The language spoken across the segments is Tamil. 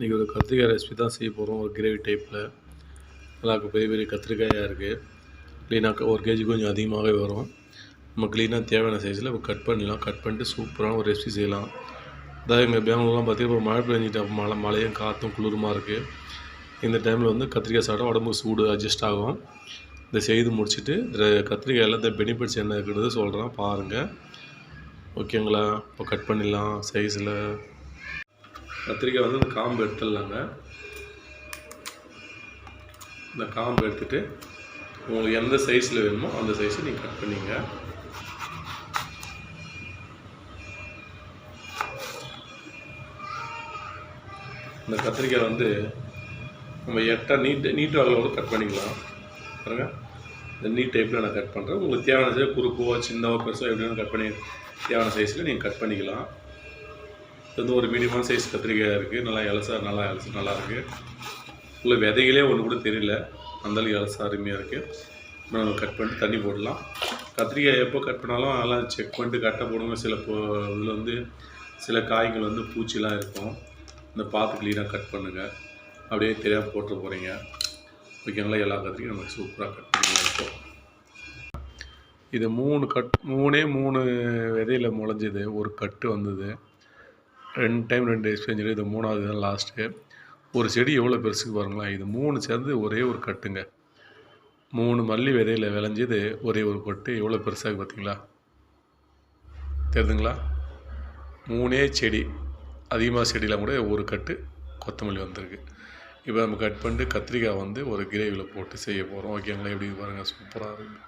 இன்றைக்கி ஒரு கத்திரிக்காய் ரெசிபி தான் செய்ய போகிறோம் ஒரு கிரேவி டைப்பில் நல்லா பெரிய பெரிய கத்திரிக்காயாக இருக்குது க்ளீனாக ஒரு கேஜி கொஞ்சம் அதிகமாகவே வரும். நம்ம க்ளீனாக தேவையான சைஸில் இப்போ கட் பண்ணிடலாம். கட் பண்ணிட்டு சூப்பரான ஒரு ரெசிபி செய்யலாம். அதாவது எங்கள் பெங்களூர்லாம் பார்த்தீங்கன்னா இப்போ மழை பெஞ்சிட்டு மழை மழையும் காற்றும் குளிருமா இருக்குது இந்த டைமில் வந்து கத்திரிக்காய் சாப்பிட்டா உடம்பு சூடு அட்ஜஸ்ட் ஆகும். இதை செய்து முடிச்சுட்டு கத்திரிக்காய் கத்திரிக்காயில் இந்த பெனிஃபிட்ஸ் என்ன இருக்குன்றது சொல்கிறேன் பாருங்கள் ஓகேங்களா? இப்போ கட் பண்ணிடலாம் சைஸில் கத்திரிக்காய் வந்து இந்த காம்பு எடுத்துடலாங்க. இந்த காம்பு எடுத்துட்டு உங்களுக்கு எந்த சைஸில் வேணுமோ அந்த சைஸை நீங்கள் கட் பண்ணிங்க. இந்த கத்திரிக்காய் வந்து நம்ம எட்டா நீட் நீட் அளவோடு கட் பண்ணிக்கலாம். பாருங்க. இந்த நீட் டைப்பில் நான் கட் பண்ணுறேன் உங்களுக்கு தேவையான சைஸ் குறுக்கோ சின்னவோ பெருசோ எப்படின்னு கட் பண்ணி தேவையான சைஸில் நீங்கள் கட் பண்ணிக்கலாம். இது வந்து ஒரு மீடியமான சைஸ் கத்திரிக்காய் இருக்குது நல்லா இலசா நல்லா இலசா நல்லா இருக்குது உள்ள விதைகளே ஒன்று கூட தெரியல. அந்தளவுக்கு இலசா அருமையாக இருக்குது நம்ம கட் பண்ணிட்டு தண்ணி போடலாம். கத்திரிக்காய் எப்போ கட் பண்ணாலும் அதெல்லாம் செக் பண்ணிட்டு கட்டை போடுங்க. சில இதில் வந்து சில காய்கள் வந்து பூச்சிலாம் இருக்கும். இந்த பார்த்து க்ளீனாக கட் பண்ணுங்கள் அப்படியே தெரியாமல் போட்டு போகிறீங்க ஓகேங்களா எல்லா கத்திரிக்கும் நமக்கு சூப்பராக கட் பண்ணி இருக்கும் இது மூணு கட் மூணே மூணு விதையில் முளைஞ்சது. ஒரு கட்டு வந்தது. ரெண்டு டைம் ரெண்டு எக்ஸ்பேஞ்ச் இது மூணாவது தான் லாஸ்ட்டு ஒரு செடி எவ்வளோ பெருசுக்கு பாருங்களேன் இது மூணு சேர்ந்து ஒரே ஒரு கட்டுங்க. மூணு மல்லி விதையில் விளைஞ்சது ஒரே ஒரு கொட்டு எவ்வளோ பெருசாக பார்த்தீங்களா தெரியுதுங்களா மூணே செடி அதிகமாக செடியில் கூட ஒரு கட்டு கொத்தமல்லி வந்திருக்கு. இப்போ நம்ம கட் பண்ணிட்டு கத்திரிக்காய் வந்து ஒரு கிரேவியில் போட்டு செய்ய போகிறோம் ஓகேங்களா எப்படி பாருங்கள் சூப்பராக இருக்குது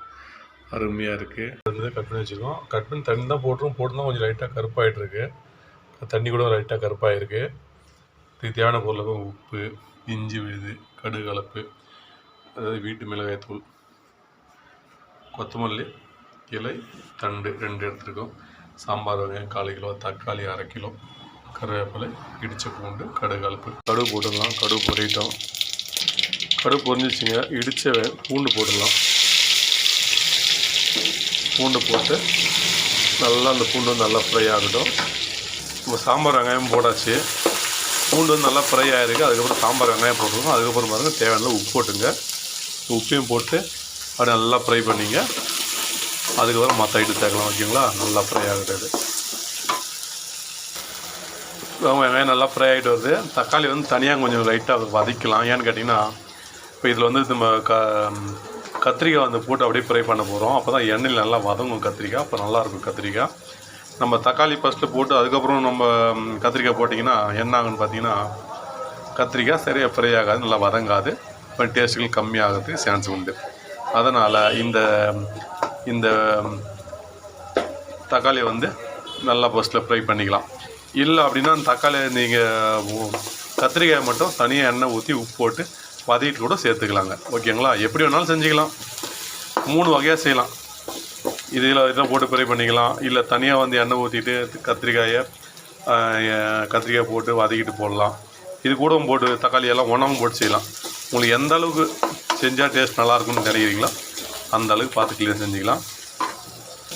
அருமையாக இருக்குது கட் பண்ணி வச்சுருக்கோம். கட் பண்ணி தண்ணி தான் போட்டுரும். போட்டு தான் கொஞ்சம் லைட்டாக கருப்பாகிட்டுருக்கு தண்ணி கூட லைட்டாக கருப்பாயிருக்கு. இதுக்கு தேவையான பொருளாக உப்பு இஞ்சி விழுது கடுகு கலப்பு அதாவது வீட்டு மிளகாய்த்தூள் கொத்தமல்லி இலை தண்டு ரெண்டு எடுத்துருக்கோம். சாம்பார் வெங்காயம் கால் கிலோ தக்காளி அரை கிலோ கருவேப்பிலை இடித்த பூண்டு கடுகு கலப்பு. கடுகு போட்டுடலாம். கடுகு பொறிட்டோம் கடுகு பொறிஞ்சிச்சிங்க இடித்த பூண்டு போட்டுடலாம். பூண்டு போட்டு நல்லா அந்த பூண்டு நல்லா ஃப்ரை ஆகட்டும். நம்ம சாம்பார் வெங்காயம் போடாச்சு. பூண்டு வந்து நல்லா ஃப்ரை ஆகிருக்கு அதுக்கப்புறம் சாம்பார் வெங்காயம் போட்டுருக்கோம் அதுக்கப்புறம் பாருங்கள் தேவையான உப்பு போட்டுங்க. உப்பையும் போட்டு அப்படி நல்லா ஃப்ரை பண்ணிங்க. அதுக்கப்புறம் மற்ற ஐட்டம் சேர்க்கலாம் ஓகேங்களா? நல்லா ஃப்ரை ஆகிறது வெங்காயம் நல்லா ஃப்ரை ஆகிட்டு வருது. தக்காளி வந்து தனியாக கொஞ்சம் லைட்டாக வதக்கலாம். ஏன்னு கேட்டிங்கன்னா இப்போ இதில் வந்து நம்ம க கத்திரிக்காய் வந்து போட்டு அப்படியே ஃப்ரை பண்ண போகிறோம் அப்போ தான் எண்ணெயில் நல்லா வதங்கும் கத்திரிக்காய். அப்போ நல்லாயிருக்கும் கத்திரிக்காய். நம்ம தக்காளி ஃபஸ்ட்டு போட்டு அதுக்கப்புறம் நம்ம கத்திரிக்காய் போட்டிங்கன்னா என்ன ஆகுன்னு பார்த்தீங்கன்னா கத்திரிக்காய் சரியாக ஃப்ரை ஆகாது நல்லா வதங்காது இப்போ டேஸ்ட்டுகள் கம்மியாகிறதுக்கு சான்ஸ் உண்டு. அதனால் இந்த இந்த தக்காளியை வந்து நல்லா ஃபஸ்ட்டில் ஃப்ரை பண்ணிக்கலாம். இல்லை அப்படின்னா அந்த தக்காளியை நீங்கள் கத்திரிக்காயை மட்டும் தனியாக எண்ணெய் ஊற்றி உப்பு போட்டு வதக்கிட்டு கூட சேர்த்துக்கலாங்க. ஓகேங்களா? எப்படி வேணாலும் செஞ்சுக்கலாம். மூணு வகையாக செய்யலாம். இதில் இதை போட்டு ஃப்ரை பண்ணிக்கலாம். இல்லை தனியாக வந்து எண்ணெய் ஊற்றிட்டு கத்திரிக்காயை கத்திரிக்காய் போட்டு வதக்கிட்டு போடலாம். இது கூடவும் போட்டு தக்காளி எல்லாம் ஒன்றாவும் போட்டு செய்யலாம். உங்களுக்கு எந்த அளவுக்கு செஞ்சால் டேஸ்ட் நல்லாயிருக்கும்னு நினைக்கிறீங்களோ அந்த அளவுக்கு பார்த்து கிளியர் செஞ்சுக்கலாம்.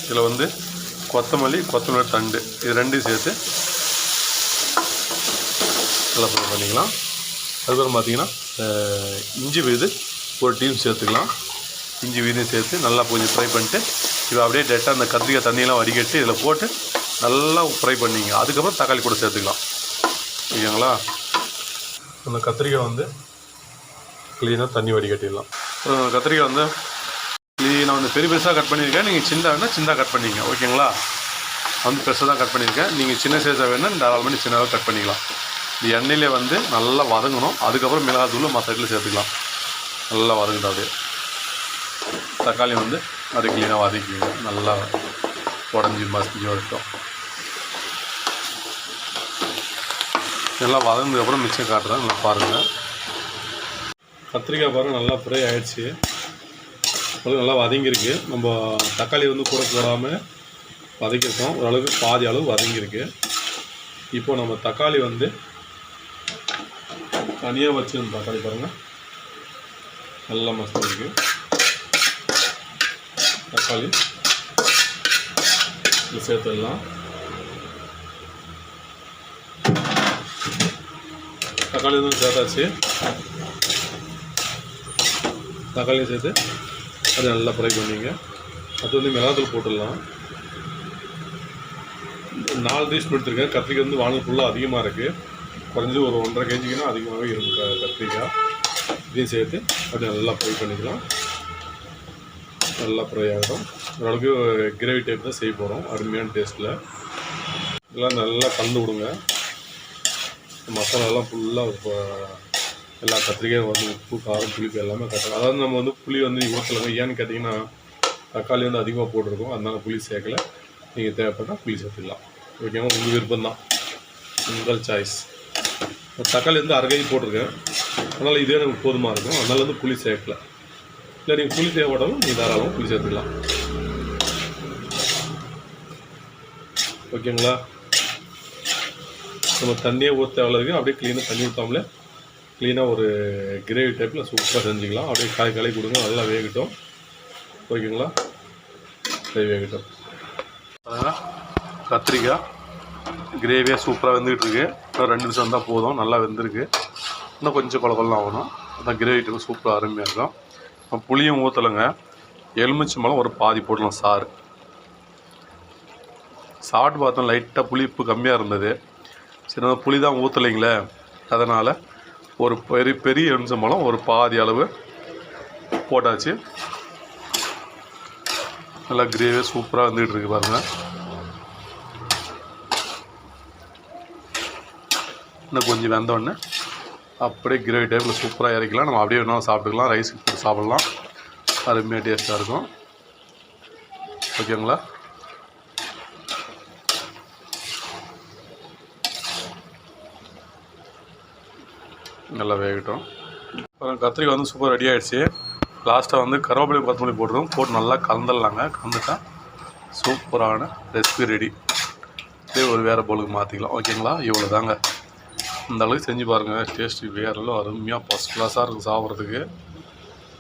இதில் வந்து கொத்தமல்லி கொத்தமல்லி தண்டு இது ரெண்டையும் சேர்த்து நல்லா ஃப்ரை பண்ணிக்கலாம். அதுக்கப்புறம் பார்த்தீங்கன்னா இஞ்சி விழுது ஒரு டீம் சேர்த்துக்கலாம். இஞ்சி விழுதையும் சேர்த்து நல்லா கொஞ்சம் ஃப்ரை பண்ணிட்டு இதை அப்படியே டேரெக்டாக அந்த கத்திரிக்காய் தண்ணியெல்லாம் வடிகட்டி இதில் போட்டு நல்லா ஃப்ரை பண்ணிங்க. அதுக்கப்புறம் தக்காளி கூட சேர்த்துக்கலாம். ஓகேங்களா அந்த கத்திரிக்காய் வந்து க்ளீனாக தண்ணி வடிகட்டிடலாம். அப்புறம் கத்திரிக்காய் வந்து க்ளீனாக வந்து பெரிய பெருசாக கட் பண்ணியிருக்கேன். நீங்கள் சின்னதாக வேணால் சின்னதாக கட் பண்ணிங்க. ஓகேங்களா? வந்து பெருசாக தான் கட் பண்ணியிருக்கேன். நீங்கள் சின்ன சைஸாக வேணால் தாராளமாக பண்ணி சின்னதாக கட் பண்ணிக்கலாம். இது எண்ணெயிலே வந்து நல்லா வதங்கணும். அதுக்கப்புறம் மிளகாத்தூள் மற்ற சேர்த்துக்கலாம். நல்லா வதங்கிட்டு அப்படியே. தக்காளி வந்து அது க்ளீனாக வதக்கிங்க நல்லா உடஞ்சி மசிஞ்சு வரட்டும். நல்லா வதந்ததுக்கப்புறம் மிச்சம் காட்டுறேன். நல்லா பாருங்கள் கத்திரிக்காய் பாருங்கள் நல்லா ஃப்ரை ஆகிடுச்சு அது நல்லா வதங்கியிருக்கு. நம்ம தக்காளி வந்து கூட போடாமல் வதக்கியிருக்கோம். ஓரளவுக்கு பாதி அளவு வதங்கியிருக்கு. இப்போது நம்ம தக்காளி வந்து தனியாக வச்சுருந்த தக்காளி பாருங்கள் நல்லா மஸ்தாக இருக்குது தக்காளி இது சேர்த்துடலாம். தக்காளி வந்து சேர்த்தாச்சு. தக்காளியும் சேர்த்து அது நல்லா ஃப்ரை பண்ணிங்க. அது வந்து மிளகாத்தூள் போட்டுடலாம். நாலு டீஸ்பூன் எடுத்துருக்கேன். கத்திரிக்காய் வந்து வானல் ஃபுல்லாக அதிகமாக இருக்குது குறைஞ்சி ஒரு ஒன்றரை கேஜிக்குன்னா அதிகமாகவே இருக்கும் கத்திரிக்காய். இதையும் சேர்த்து அது நல்லா ஃப்ரை பண்ணிக்கலாம். நல்லா ஃப்ரை ஆகிடும் ஓரளவுக்கு கிரேவி டைப் தான் செய்ய போகிறோம் அருமையான டேஸ்ட்டில் இதெல்லாம் நல்லா கலந்து விடுங்க. மசாலாலாம் ஃபுல்லாக எல்லா கத்திரிக்காயும் வந்து உப்பு காரம் புளிப்பு எல்லாமே கட்டணும் அதாவது நம்ம வந்து புளி வந்து ஊற்றலைங்க ஏன்னு கேட்டிங்கன்னா தக்காளி வந்து அதிகமாக போட்டிருக்கோம். அதனால் புளி சேர்க்கல. நீங்கள் தேவைப்பட்டால் புளி சேர்த்துக்கலாம். ஓகேவா? உங்கள் விருப்பம் தான் உங்கள் சாய்ஸ் தக்காளி வந்து அரை கேஜி போட்டிருக்கேன். அதனால் இதே நமக்கு போதுமாக இருக்கும். அதனால் வந்து புளி சேர்க்கல. இல்லை நீங்கள் புளி தேவைப்பட்டாலும் நீங்கள் தாராளமாக புளி சேர்த்துக்கலாம். ஓகேங்களா? நம்ம தண்ணியே ஊற்ற அளவுக்கு அப்படியே க்ளீனாக தண்ணி ஊற்றாமலே க்ளீனாக ஒரு கிரேவி டைப்பில் சூப்பராக செஞ்சுக்கலாம். அப்படியே காய் கலை கொடுங்க. நல்லா வேகட்டும். ஓகேங்களா? சரி வேகட்டும். அதனால் கத்திரிக்காய் கிரேவியாக சூப்பராக வெந்துக்கிட்டு இருக்கு. இன்னும் ரெண்டு நிமிஷம் வந்தால் போதும். நல்லா வெந்திருக்கு. இன்னும் கொஞ்சம் கொல ஆகணும். அதான் கிரேவி டைப் சூப்பராக அருமையாக இருக்கும். புளியும் ஊற்றலைங்க எலுமிச்சை மலம் ஒரு பாதி போடலாம் சாறு. சாப்பிட்டு பார்த்தோம் லைட்டாக புளிப்பு கம்மியாக இருந்தது. சரி அந்த புளி தான் ஊற்றலைங்களே அதனால் ஒரு பெரிய பெரிய எலுமிச்சம்பழம் ஒரு பாதி அளவு போட்டாச்சு. நல்லா கிரேவி சூப்பராக வந்துகிட்டு இருக்கு பாருங்க. இன்னும் கொஞ்சம் வெந்தோடனே அப்படியே கிரேவி டைப்பில் சூப்பராக இறக்கலாம் நம்ம அப்படியே வேணாலும் சாப்பிட்டுக்கலாம். ரைஸுக்கு போட்டு சாப்பிட்லாம். அருமையாக டேஸ்ட்டாக இருக்கும். ஓகேங்களா நல்லா வேகட்டும். அப்புறம் கத்திரிக்காய் வந்து சூப்பர் ரெடி ஆகிடுச்சு லாஸ்ட்டாக வந்து கருவேப்பிலை கொத்தமல்லி போட்டுருவோம். போட்டு நல்லா கலந்துடலாங்க. கலந்துட்டா சூப்பரான ரெசிபி ரெடி இதே ஒரு வேறு போலுக்கு மாற்றிக்கலாம் ஓகேங்களா இவ்வளோ தாங்க இந்த அளவுக்கு செஞ்சு பாருங்கள் டேஸ்ட்டு வேறு லெவல் அருமையாக ஃபஸ்ட் கிளாஸாக இருக்கும் சாப்பிட்றதுக்கு.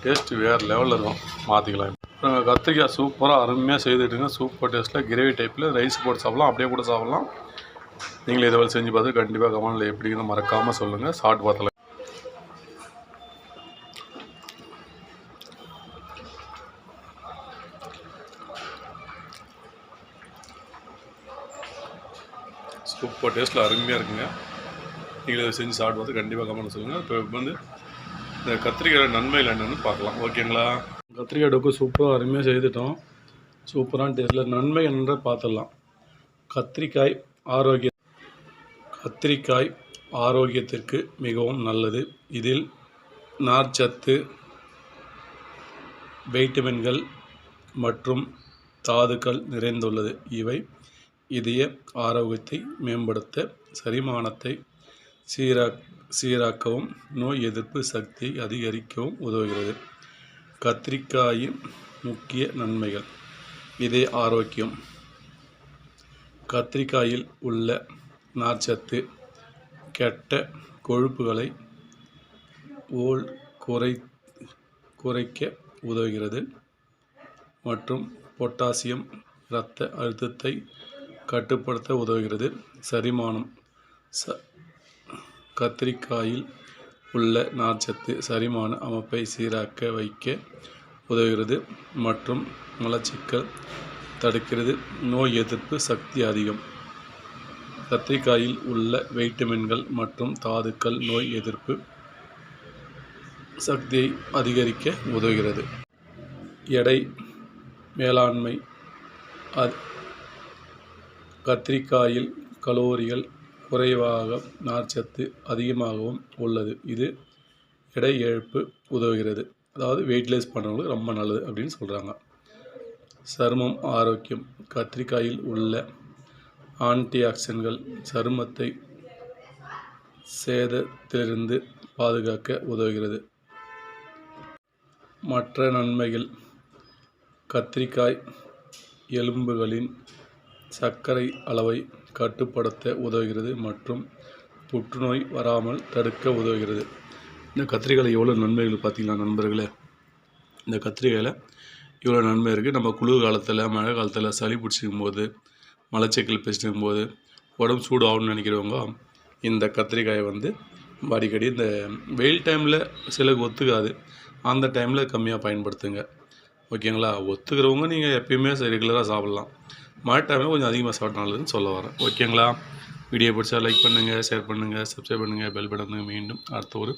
டேஸ்ட்டு வேறு லெவலில் இருக்கும். மாற்றிக்கலாம் அப்புறம் கத்திரிக்காய் சூப்பராக அருமையாக செய்துட்டுங்க. சூப்பர் டேஸ்ட்டில் கிரேவி டைப்பில் ரைஸ் போட்டு சாப்பிட்லாம். அப்படியே கூட சாப்பிட்லாம். நீங்களே இதை செஞ்சு பார்த்து கண்டிப்பாக கமெண்டில் எப்படின்னு மறக்காமல் சொல்லுங்கள் சாப்பிட்டு பார்த்தலாம் சூப்பர் டேஸ்ட்டில் அருமையாக இருக்குங்க. நீங்கள் இதை செஞ்சு சாப்பிட்டு பார்த்து கண்டிப்பாக கமெண்ட் சொல்லுங்கள் இப்போ வந்து இந்த கத்திரிக்காய் நன்மைகள் என்னென்னு பார்க்கலாம். ஓகேங்களா கத்திரிக்காய் டொக்கு சூப்பராக அருமையாக செய்துட்டோம். சூப்பரான டேஸ்ட்டில் நன்மை என்ற பார்த்துடலாம். கத்திரிக்காய் ஆரோக்கிய கத்திரிக்காய் ஆரோக்கியத்திற்கு மிகவும் நல்லது. இதில் நார்ச்சத்து வைட்டமின்கள் மற்றும் தாதுக்கள் நிறைந்துள்ளது. இவை இதய ஆரோக்கியத்தை மேம்படுத்த செரிமானத்தை சீரா சீராக்கவும் நோய் எதிர்ப்பு சக்தியை அதிகரிக்கவும் உதவுகிறது. கத்திரிக்காயின் முக்கிய நன்மைகள். இதய ஆரோக்கியம். கத்திரிக்காயில் உள்ள நார்ச்சத்து கெட்ட கொழுப்புகளை ஓல் குறை குறைக்க உதவுகிறது மற்றும் பொட்டாசியம் இரத்த அழுத்தத்தை கட்டுப்படுத்த உதவுகிறது. சரிமானம். ச கத்திரிக்காயில் உள்ள நார்ச்சத்து செரிமான அமைப்பை சீராக்க வைக்க உதவுகிறது மற்றும் மலச்சிக்கல் தடுக்கிறது. நோய் எதிர்ப்பு சக்தி அதிகம். கத்திரிக்காயில் உள்ள வைட்டமின்கள் மற்றும் தாதுக்கள் நோய் எதிர்ப்பு சக்தியை அதிகரிக்க உதவுகிறது. எடை மேலாண்மை அது கத்திரிக்காயில் கலோரிகள் குறைவாக நார்ச்சத்து அதிகமாகவும் உள்ளது. இது எடை இழப்பு உதவுகிறது. அதாவது வெயிட்லெஸ் பண்ணுறவங்களுக்கு ரொம்ப நல்லது அப்படின்னு சொல்கிறாங்க சருமம் ஆரோக்கியம் கத்திரிக்காயில் உள்ள ஆன்டிஆக்சன்கள் சருமத்தை சேதத்திலிருந்து பாதுகாக்க உதவுகிறது. மற்ற நன்மைகள் கத்திரிக்காய் எலும்புகளின் சர்க்கரை அளவை கட்டுப்படுத்த உதவுகிறது மற்றும் புற்றுநோய் வராமல் தடுக்க உதவுகிறது. இந்த கத்திரிக்காயில் எவ்வளோ நன்மைகள் பார்த்தீங்களா நண்பர்களே? இந்த கத்திரிக்காயில் இவ்வளோ நன்மை இருக்குது நம்ம குளிர் காலத்தில் மழை காலத்தில் சளி பிடிச்சிக்கும் போது மலச்சிக்கல் பேசிக்கும் போது உடம்பு சூடு ஆகும்னு நினைக்கிறவங்க இந்த கத்திரிக்காயை வந்து அடிக்கடி இந்த வெயில் டைமில் சிலருக்கு ஒத்துக்காது. அந்த டைமில் கம்மியாக பயன்படுத்துங்க. ஓகேங்களா? ஒத்துக்கிறவங்க நீங்கள் எப்பயுமே ரெகுலராக சாப்பிட்லாம். மழை டைமில் கொஞ்சம் அதிகமாக சாப்பிட்டா நல்லதுன்னு சொல்ல வரேன். ஓகேங்களா? வீடியோ பிடிச்சா லைக் பண்ணுங்கள் ஷேர் பண்ணுங்கள் சப்ஸ்கிரைப் பண்ணுங்கள் பெல் பட்டன் மீண்டும் அடுத்த ஒரு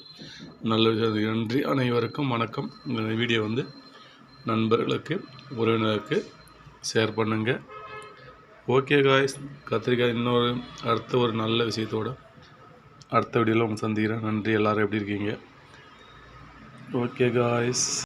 நல்ல விஷயம் நன்றி. அனைவருக்கும் வணக்கம். இந்த வீடியோ வந்து நண்பர்களுக்கு உறவினருக்கு ஷேர் பண்ணுங்கள் ஓகே காய்ஸ் கத்திரிக்காய் இன்னொரு அடுத்த ஒரு நல்ல விஷயத்தோட அடுத்த வீடியோவில் உங்களை சந்திக்கிறேன். நன்றி. எல்லோரும் எப்படி இருக்கீங்க? Okay guys